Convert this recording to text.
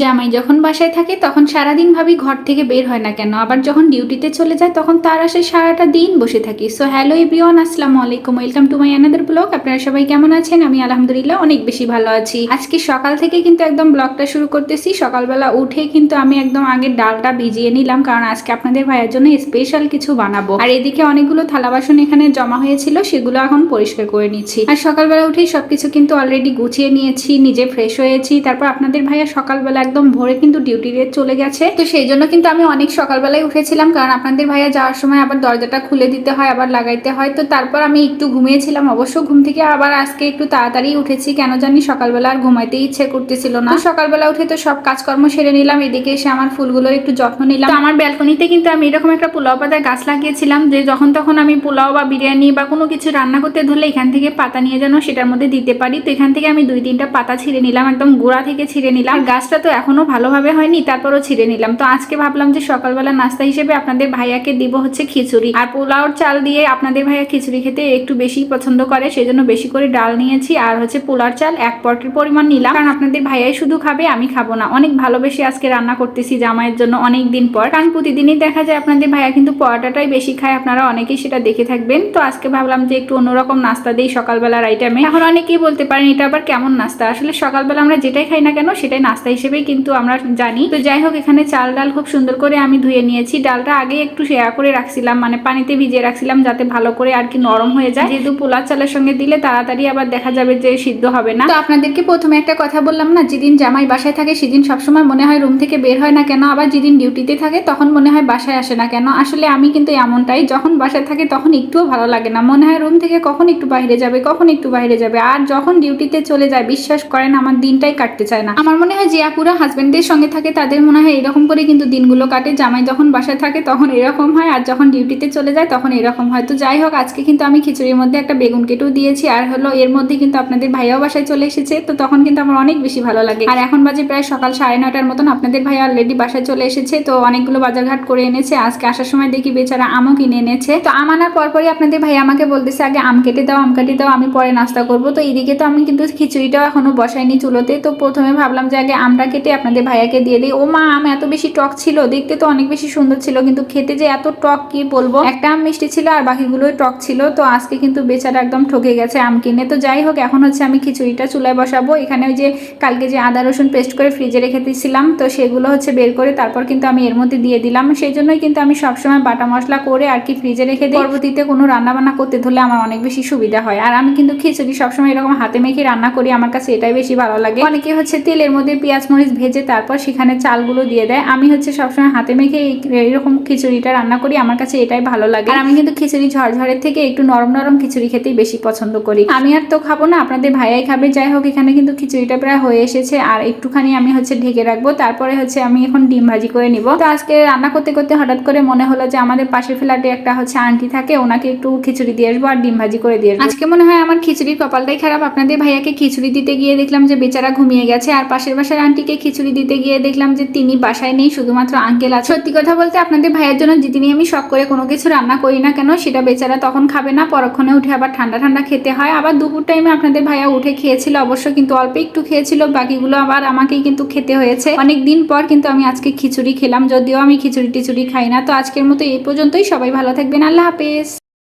জামাই যখন বাসায় থাকে, তখন সারাদিন ভাবি ঘর থেকে বের হয় না কেন? আবার যখন ডিউটিতে চলে যায়, তখন তার আসে সারাটা দিন বসে থাকি। সো হ্যালো এভরিওয়ান আসসালামু আলাইকুম। Welcome to my another blog আপনারা সবাই কেমন আছেন? আমি আলহামদুলিল্লাহ অনেক বেশি ভালো আছি। আজকে সকাল থেকে কিন্তু একদম ব্লগটা শুরু করতেছি। সকালবেলা উঠে কিন্তু আমি একদম আগে ডালটা ভিজিয়ে নিলাম, কারণ আজকে আপনাদের ভাইয়ের জন্য স্পেশাল কিছু বানাবো। আর এদিকে অনেকগুলো থালা বাসন এখানে জমা হয়েছিল, সেগুলো এখন পরিষ্কার করে নিচ্ছি। আর সকালবেলা উঠেই সবকিছু কিন্তু অলরেডি গুছিয়ে নিয়েছি, নিজে ফ্রেশ হয়েছি। তারপর আপনাদের ভাইয়া সকালবেলা একদম ভোরে কিন্তু ডিউটিতে চলে গেছে। তো সেই জন্য কিন্তু আমি অনেক সকালবেলায় উঠেছিলাম, কারণ আপনাদের ভাইয়া যাওয়ার সময় আবার দরজাটা খুলে দিতে হয়, আবার লাগাইতে হয়। তো তারপর আমি একটু ঘুমিয়েছিলাম, অবশ্য ঘুম থেকে আবার আজকে একটু তাড়াতাড়ি উঠেছি, কেন জানি সকালবেলা আর ঘুমাইতে ইচ্ছে করতেছিল না। সকালবেলা উঠে তো সব কাজকর্ম সেরে নিলাম, এদিকে এসে আমার ফুলগুলোর একটু যত্ন নিলাম। আমার ব্যালকনিতে কিন্তু আমি এরকম একটা পোলাও পাতার গাছ লাগিয়েছিলাম, যে যখন তখন আমি পোলাও বা বিরিয়ানি বা কোনো কিছু রান্না করতে ধরলে এখান থেকে পাতা নিয়ে যেন সেটার মধ্যে দিতে পারি। তো এখান থেকে আমি দুই তিনটা পাতা ছিঁড়ে নিলাম, একদম গোড়া থেকে ছিঁড়ে নিলাম। গাছটা তো এখনও ভালোভাবে হয়নি, তারপরও ছিঁড়ে নিলাম। তো আজকে ভাবলাম যে সকালবেলা নাস্তা হিসেবে আপনাদের ভাইয়াকে দিব হচ্ছে খিচুড়ি। আর পোলাওর চাল দিয়ে আপনাদের ভাইয়া খিচুড়ি খেতে একটু বেশি পছন্দ করে, সেজন্য বেশি করে ডাল নিয়েছি আর হচ্ছে পোলার চাল এক পটের পরিমাণ নিলাম। কারণ আপনাদের ভাইয়াই শুধু খাবে, আমি খাব না। অনেক ভালোবেসে আজকে রান্না করতেছি জামাইয়ের জন্য অনেক দিন পর। কারণ প্রতিদিনই দেখা যায় আপনাদের ভাইয়া কিন্তু পরোটাটাই বেশি খায়, আপনারা অনেকেই সেটা দেখে থাকবেন। তো আজকে ভাবলাম যে একটু অন্যরকম নাস্তা দিই সকালবেলার আইটেমে এখন অনেকেই বলতে পারেন, এটা আবার কেমন নাস্তা? আসলে সকালবেলা আমরা যেটাই খাই না কেন, সেটাই নাস্তা হিসেবেই কিন্তু আমরা জানি। তো যাই হোক, এখানে চাল ডাল খুব সুন্দর করে আমি ধুয়ে নিয়েছি। ডালটা আগে একটু শেয়ার করে রাখছিলাম মানে পানিতে ভিজিয়ে রাখছিলাম যাতে ভালো করে আর কি নরম হয়ে যায়। যেহেতু পোলার চালের সঙ্গে দিলে তাড়াতাড়ি আবার দেখা যাবে যে সিদ্ধ হবে না। তো আপনাদেরকে প্রথমে একটা কথা বললাম না, যেদিন জামাই বাসায় থাকে সেদিন সবসময় মনে হয় রুম থেকে বের হয় না কেন? আবার যেদিন ডিউটিতে থাকে তখন মনে হয় বাসায় আসে না কেন? আসলে আমি কিন্তু এমনটাই, যখন বাসায় থাকে তখন একটুও ভালো লাগে না। মনে হয় রুম থেকে কখন একটু বাইরে যাবে, কখন একটু বাইরে যাবে। আর যখন ডিউটিতে চলে যায়, বিশ্বাস করেন আমার দিনটাই কাটতে চায় না। আমার মনে হয় যে আপুরা হাজবেন্ডের সঙ্গে থাকে, তাদের মনে হয় এরকম করে কিন্তু দিনগুলো কাটে। জামাই যখন বাসায় থাকে তখন এরকম হয়, আর যখন ডিউটিতে চলে যায় তখন এরকম হয়। তো যাই হোক, আজকে কিন্তু আমি খিচুড়ির মধ্যে একটা বেগুন কেটেও দিয়েছি, আর হলো এর মধ্যে কিন্তু আপনাদের ভাইয়াও বাসায় চলে এসেছে, তো তখন কিন্তু আমার অনেক বেশি ভালো লাগে। আর এখন বাজে প্রায় সকাল সাড়ে নয়টার মতন, আপনাদের ভাই অলরেডি বাসায় চলে এসেছে, তো অনেকগুলো বাজারঘাট করে এনেছে। আজকে আসার সময় দেখি বেচারা আমও কিনে এনেছে। তো আম আনার পরপরই আপনাদের ভাই আমাকে বলতেছে, আগে আম কেটে দাও, আম কেটে দাও, আমি পরে নাস্তা করব। তো এদিকে তো আমি কিন্তু খিচুড়িটাও এখনও বসাইনি চুলোতে, তো প্রথমে ভাবলাম যে আগে আমটা কেটে আপনাদের ভাইয়াকে দিয়ে দিই। ও মা, আম এত বেশি টক ছিল, দেখতে তো অনেক বেশি সুন্দর ছিল, কিন্তু খেতে যে এত টক, কি বলব? একটা আম মিষ্টি ছিল আর বাকিগুলোই টক ছিল, তো আজকে কিন্তু বেচারা একদম ঠকে গেছে আম কিনে। তো যাই হোক, এখন হচ্ছে আমি খিচুড়িটা চুলায় বসাবো। এখানে ওই যে কালকে যে আদা, রসুন পেস্ট করে ফ্রিজে রেখে দিয়েছিলাম তো সেগুলো হচ্ছে বের করে তারপর কিন্তু আমি এর মধ্যে দিয়ে দিলাম। সেই জন্যই কিন্তু আমি সবসময় বাটা মশলা করে আর কি ফ্রিজে রেখে দিই। পরবর্তীতে কোনো রান্না বান্না করতে ধরলে আমার অনেক বেশি সুবিধা হয়। আর আমি কিন্তু খিচুড়ি সবসময় এরকম হাতে মেখে রান্না করি, আমার কাছে এটাই বেশি ভালো লাগে। অনেকে হচ্ছে তেলের মধ্যে পেঁয়াজ, মরিচ ভেজে তারপর সেখানে চালগুলো দিয়ে দেয়। আমি হচ্ছে সবসময় হাতে মেখে এই- এরকম খিচুড়িটা রান্না করি। আমার কাছে এটাই ভালো লাগে। আর আমি কিন্তু খিচুড়ি ঝরঝরের থেকে একটু নরম নরম খিচুড়ি খেতেই বেশি পছন্দ করি। আমি আর তো খাব না আপনাদের ভাইয়াই খাবে। যাই হোক এখানে কিন্তু খিচুড়িটা প্রায় হয়ে এসেছে। আর একটুখানি আমি হচ্ছে ঢেকে রাখব। তারপরে হচ্ছে আমি এখন ডিম ভাজি করে নিব। তো আজকে রান্না করতে করতে হঠাৎ করে মনে হলো যে আমাদের পাশের ফ্ল্যাটে একটা হচ্ছে আন্টি থাকে। ওনাকে একটু খিচুড়ি দিয়ে আসব আর ডিম ভাজি করে দিয়ে আসব। আজকে মনে হয় আমার খিচুড়ির কপালটাই খারাপ। আপনাদের ভাইয়াকে খিচুড়ি দিতে গিয়ে দেখলাম যে বেচারা ঘুমিয়ে গেছে। আর পাশের বাসার আন্টিকে খিচুড়ি দিতে গিয়ে দেখলাম যে তিনি বাসায় নেই, শুধুমাত্র আঙ্কেল আছে। সত্যি কথা বলতে আপনাদের ভাইয়ের জন্য যেদিনই আমি শখ করে কোনো কিছু রান্না করি না কেন, সেটা বেচারা তখন খাবে না, পরক্ষণে উঠে আবার ঠান্ডা ঠান্ডা খেতে হয়। আবার দুপুর টাইমে আপনাদের ভাইয়া উঠে খেয়েছিল, অবশ্য কিন্তু অল্প একটু খেয়েছিল, বাকিগুলো আবার আমাকেই কিন্তু খেতে হয়েছে। অনেক দিন পর কিন্তু আমি আজকে খিচুড়ি খেলাম, যদিও আমি খিচুড়ি টিচুড়ি খাই না। তো আজকের মতো এই পর্যন্তই, সবাই ভালো থাকবেন, আল্লাহ হাফেজ।